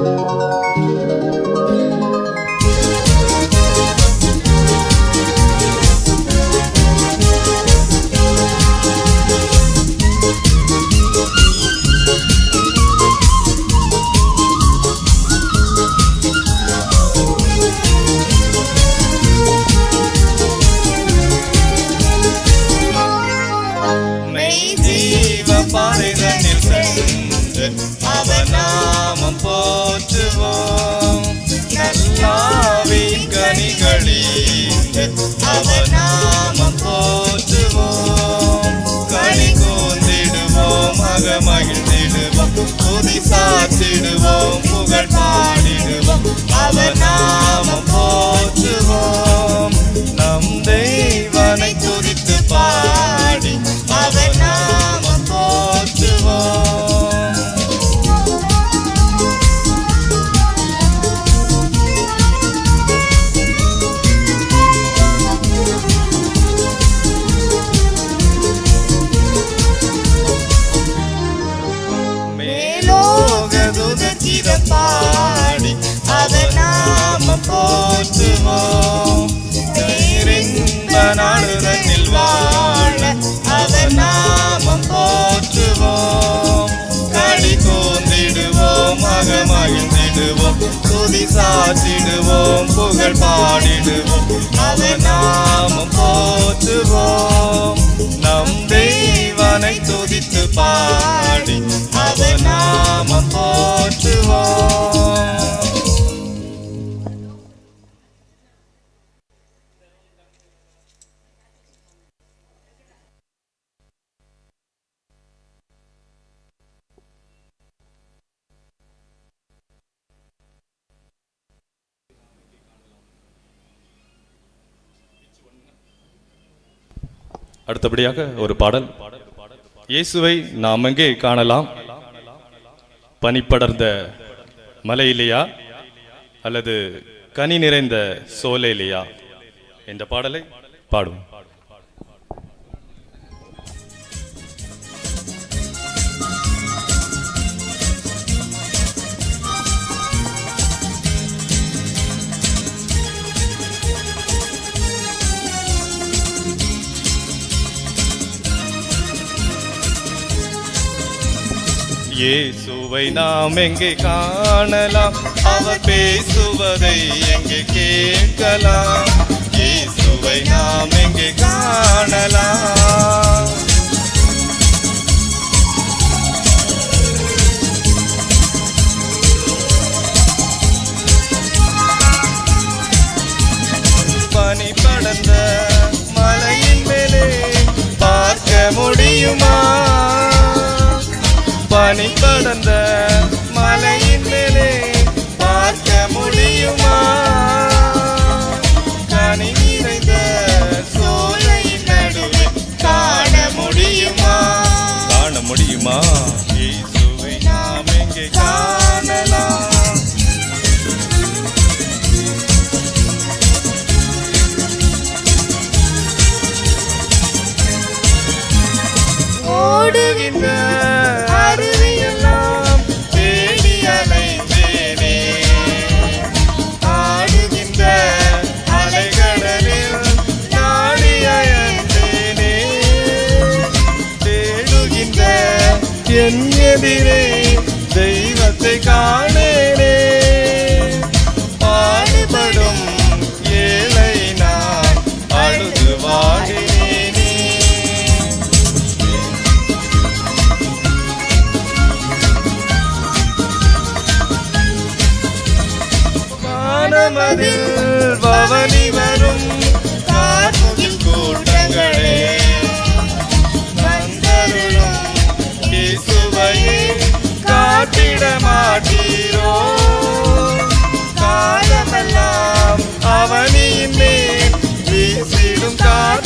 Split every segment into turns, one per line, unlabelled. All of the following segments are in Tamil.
Música துதி சாத்திடுவோம் புகழ் பாடிடுவோம் அவர் நாமம் போற்றுவோம். துதி சாற்றிடுவோம் புகழ் பாடிடுவோம். அவர் நாமம் போற்றுவோம். நம் தெய்வனை துதித்து பாடி அவர் நாமம் போற்றுவோம்.
அடுத்தபடியாக ஒரு பாடல். இயேசுவை நாம் எங்கே காணலாம்? பனிப்படர்ந்த மலையிலேயா? அல்லது கனி நிறைந்த சோலையிலேயா? என்ற பாடலை பாடுவோம். இயேசுவை நாம் எங்கே காணலாம்? அவர் பேசுவதை எங்கே கேட்கலாம்? இயேசுவை நாம் எங்கே காணலாம்? பனி படர்ந்த மலையின் மேலே பார்க்க முடியுமா? பனி படர்ந்த மலையின் மேலே பார்க்க முடியுமா? கனி நிறைந்த சோலையின் நடுவே காண முடியுமா? காண முடியுமா? எதிரே தெய்வத்தை காணேனே. பாடுபடும் ஏழை நான் அழுது வாடினேனே. வானமதில் பவனி வரும் காற்று காட்டிட மாட்டீரோ காலமெல்லாம் அவனின் மேல் வீசிடும் கால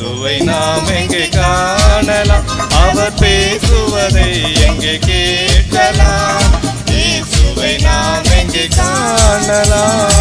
இயேசுவை நாம் எங்கே காணலாம்? அவர் பேசுவதை எங்கே கேட்கலாம்? இயேசுவை நாம் எங்கே காணலாம்?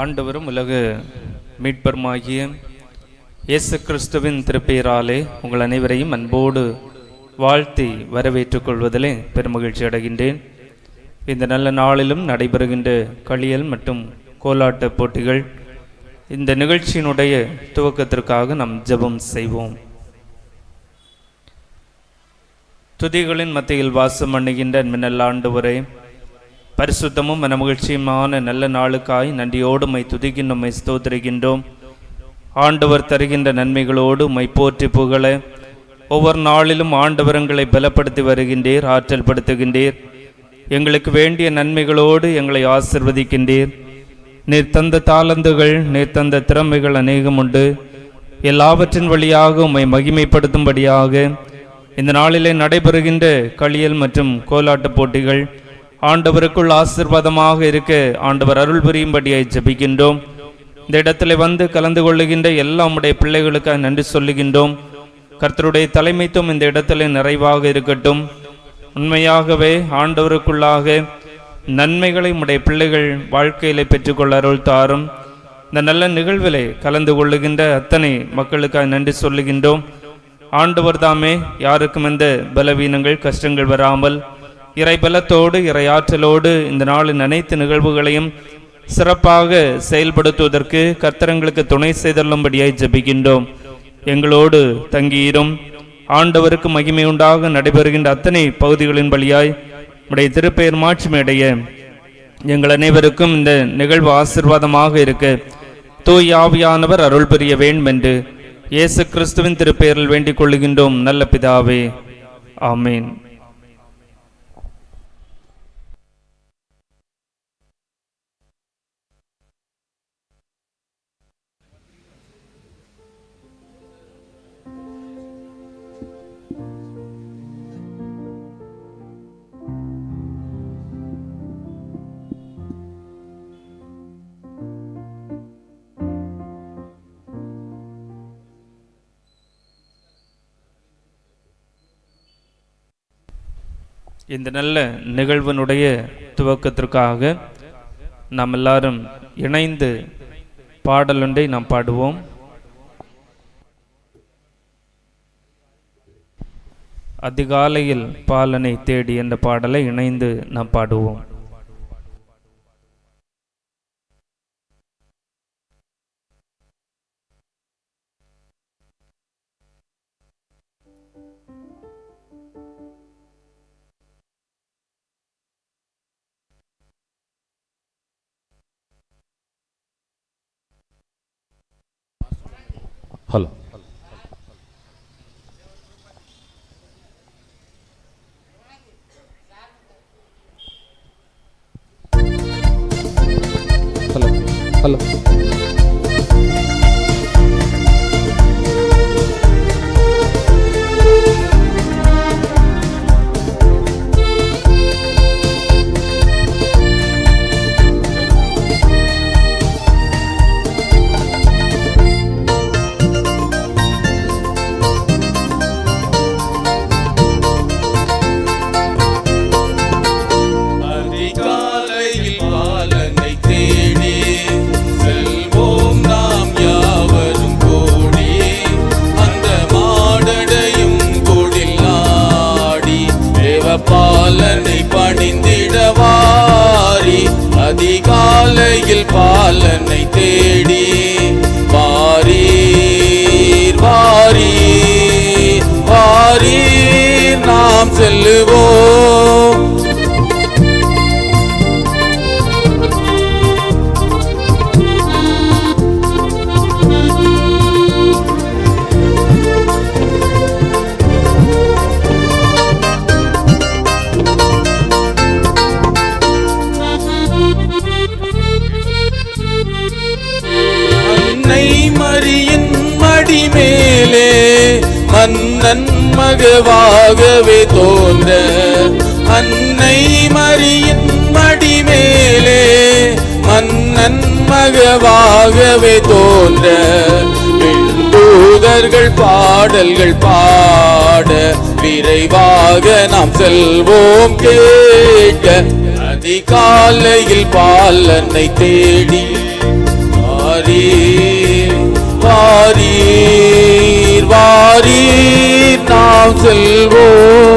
ஆண்டவரும் உலக மீட்பருமாகிய இயேசு கிறிஸ்துவின் திருப்பெயராலே உங்கள் அனைவரையும் அன்போடு வாழ்த்தி வரவேற்றுக் கொள்வதிலே பெருமகிழ்ச்சி அடைகின்றேன். இந்த நல்ல நாளிலும் நடைபெறுகின்ற களியல் மற்றும் கோலாட்ட போட்டிகள் இந்த நிகழ்ச்சியினுடைய துவக்கத்திற்காக நாம் ஜெபம் செய்வோம். துதிகளின் மத்தியில் வாசம் பண்ணுகின்ற மின்னல் ஆண்டு வரை பரிசுத்தமும் மனமகிழ்ச்சியுமான நல்ல நாளுக்காய் நன்றியோடு மை துதிக்கின்ற மை ஸ்தோத்திரிக்கின்றோம். ஆண்டவர் தருகின்ற நன்மைகளோடு மை போற்றி புகழ. ஒவ்வொரு நாளிலும் ஆண்டவரங்களை பலப்படுத்தி வருகின்றீர் ஆற்றல் படுத்துகின்றீர் எங்களுக்கு வேண்டிய நன்மைகளோடு எங்களை ஆசிர்வதிக்கின்றீர். நீர் தந்த தாளந்துகள் நீர் தந்த திறமைகள் அநேகம் உண்டு. எல்லாவற்றின் வழியாக உம்மை மகிமைப்படுத்தும்படியாக. இந்த நாளிலே நடைபெறுகின்ற களியல் மற்றும் கோலாட்ட போட்டிகள் ஆண்டவருக்குள் ஆசிர்வாதமாக இருக்க ஆண்டவர் அருள் புரியும்படியாய் ஜெபிக்கின்றோம். இந்த இடத்துல வந்து கலந்து கொள்ளுகின்ற எல்லா உடைய பிள்ளைகளுக்காக நன்றி சொல்லுகின்றோம். கர்த்தருடைய தலைமைத்துவம் இந்த இடத்துல நிறைவாக இருக்கட்டும். உண்மையாகவே ஆண்டவருக்குள்ளாக நன்மைகளை உடைய பிள்ளைகள் வாழ்க்கையில பெற்றுக்கொள்ள அருள் தாரும். இந்த நல்ல நிகழ்விலே கலந்து கொள்ளுகின்ற அத்தனை மக்களுக்காக நன்றி சொல்லுகின்றோம். ஆண்டவர் தாமே யாருக்கும் எந்த பலவீனங்கள் கஷ்டங்கள் வராமல் இறைபலத்தோடு இறையாற்றலோடு இந்த நாளின் அனைத்து நிகழ்வுகளையும் சிறப்பாக செயல்படுத்துவதற்கு கர்த்தரங்களுக்கு துணை செய்தள்ளும்படியாய் ஜபிக்கின்றோம். எங்களோடு தங்கியிரும். ஆண்டவருக்கு மகிமை உண்டாக நடைபெறுகின்ற அத்தனை பகுதிகளின் வழியாய் நம்முடைய திருப்பெயர் மாட்சிமையடைய எங்கள் அனைவருக்கும் இந்த நிகழ்வு ஆசிர்வாதமாக இருக்க தூய் ஆவியானவர் அருள் புரிய வேண்டும் என்று இயேசு கிறிஸ்துவின் திருப்பெயரில் வேண்டிக் கொள்ளுகின்றோம் நல்ல பிதாவே ஆமீன். இந்த நல்ல நிகழ்வினுடைய துவக்கத்திற்காக நாம் எல்லாரும் இணைந்து பாடலொன்றை நாம் பாடுவோம். அதிகாலையில் பாலனை தேடி என்ற பாடலை இணைந்து நாம் பாடுவோம்.
هلا. நாம் செல்லுவோம். Mm-hmm. மறிய மன்னன் தோன்ற அன்னை மரியின் மடிமேலே மன்னன் மகவாகவே தோன்ற தூதர்கள் பாடல்கள் பாட விரைவாக நாம் செல்வோம் கேட்க. அதிகாலையில் பாலனை தேடி வாரீர் வாரீர் வாரீர். செல்வோம்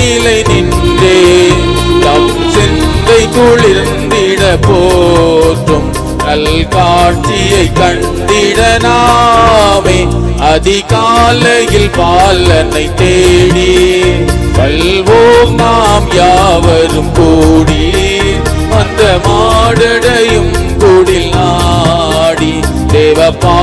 நிலை நின்றே. தம் சிந்தை குளிர்ந்திட போற்றும் நல் காட்சியை கண்டிட நாமே. அதிகாலையில் பாலனை தேடி கல்வோம் நாம் யாவரும் கூடி அந்த மாடடையும் குடில் நாடி. தேவப்பா